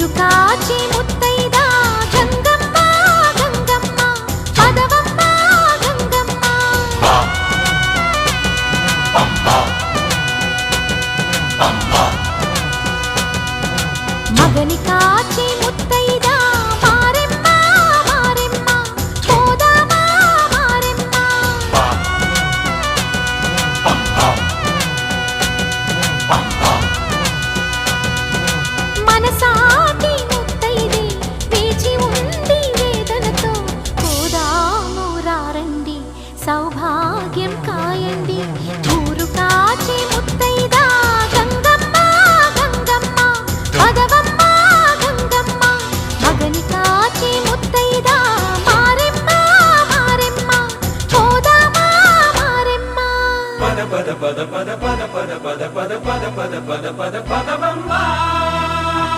ఊరు కాచి ముత్తైదా. గంగమ్మ గంగమ్మ పదవమ్మ గంగమ్మ. మగని కాచి భాగ్యం కాయండి ఊరు కాచి ముత్తైదా గంగమ్మ గంగమ్మ పదవమ్మ గంగమ్మ మగని కాచి ముత్తైదా మారెమ్మ మారెమ్మ పోదామా మారెమ్మ పద పద పద పద పద పద పద పద పద పద పద పద పదవమ్మ